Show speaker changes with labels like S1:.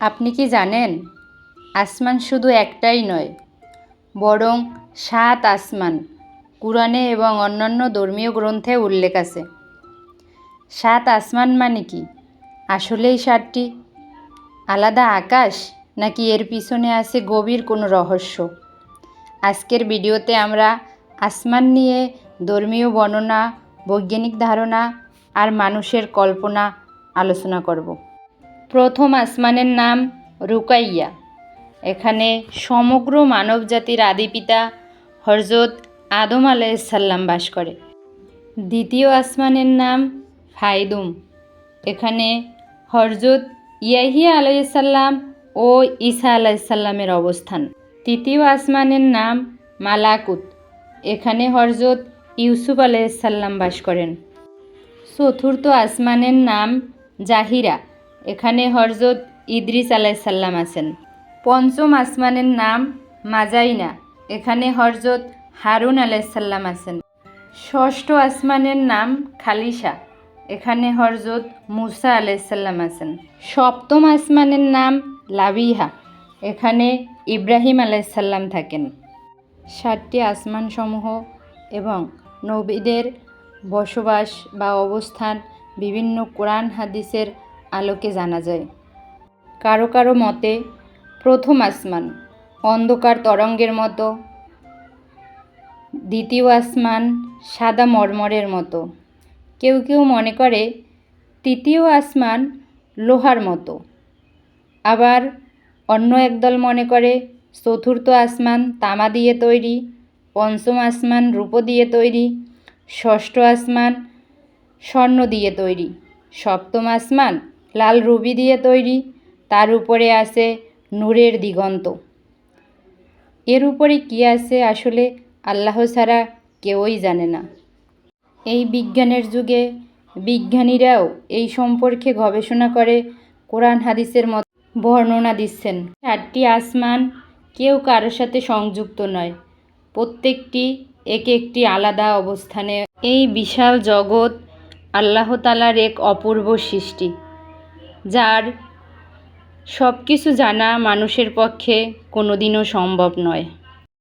S1: আপনি কি জানেন? আসমান শুধু একটাই নয়, বরং সাত আসমান, কোরআনে এবং অন্যান্য ধর্মীয় গ্রন্থে উল্লেখ আছে। সাত আসমান মানে কি? আসলেই সাতটি? আলাদা আকাশ? নাকি এর পিছনে আছে গভীর কোনো রহস্য? আজকের ভিডিওতে আমরা আসমান নিয়ে ধর্মীয় বর্ণনা, বৈজ্ঞানিক ধারণা আর মানুষের কল্পনা আলোচনা করব। প্রথম আসমানের নাম রুকাইয়া। এখানে সমগ্র মানব মানবজাতির আদিপিতা হরজত আদম আলাইসাল্লাম বাস করে। দ্বিতীয় আসমানের নাম ফাইদুম। এখানে হরজত ইয়াহিয়া আলাইসাল্লাম ও ঈসা আলাইসাল্লামের অবস্থান। তৃতীয় আসমানের নাম মালাকুত। এখানে হরজত ইউসুফ আলাইসাল্লাম বাস করেন। চতুর্থ আসমানের নাম জাহিরা। এখানে হরজত ইদ্রিস আলাইসাল্লাম আছেন। পঞ্চম আসমানের নাম মাজাইনা। এখানে হরজত হারুন আলাইসাল্লাম আছেন। ষষ্ঠ আসমানের নাম খালিশা। এখানে হরজত মুসা আলাইসাল্লাম আছেন। সপ্তম আসমানের নাম লাবিহা। এখানে ইব্রাহিম আলাইসাল্লাম থাকেন। সাতটি আসমানসমূহ এবং নবীদের বসবাস বা অবস্থান বিভিন্ন কোরআন হাদিসের আলোকে জানা যায়। কারও কারও মতে, প্রথম আসমান, অন্ধকার তরঙ্গের মতো। দ্বিতীয় আসমান, সাদা মর্মরের মতো। কেউ কেউ মনে করে, তৃতীয় আসমান, লোহার মতো। আবার অন্য একদল মনে করে, চতুর্থ আসমান, তামা দিয়ে তৈরি, পঞ্চম আসমান, রূপো দিয়ে তৈরি, ষষ্ঠ আসমান, স্বর্ণ দিয়ে তৈরি, সপ্তম আসমান লাল রুবি দিয়ে তৈরি, তার উপরে আছে নূরের দিগন্ত। এর উপরে কী আছে আসলে আল্লাহ ছাড়া কেউই জানে না। এই বিজ্ঞানের যুগে বিজ্ঞানীরাও এই সম্পর্কে গবেষণা করে, কোরআন হাদিসের মতো বর্ণনা দিচ্ছেন। চারটি আসমান কেউ কারোর সাথে সংযুক্ত নয়, প্রত্যেকটি এক একটি আলাদা অবস্থানে। এই বিশাল জগৎ আল্লাহতালার এক অপূর্ব সৃষ্টি। যার সব কিছু জানা মানুষের পক্ষে কোনো দিনও সম্ভব নয়।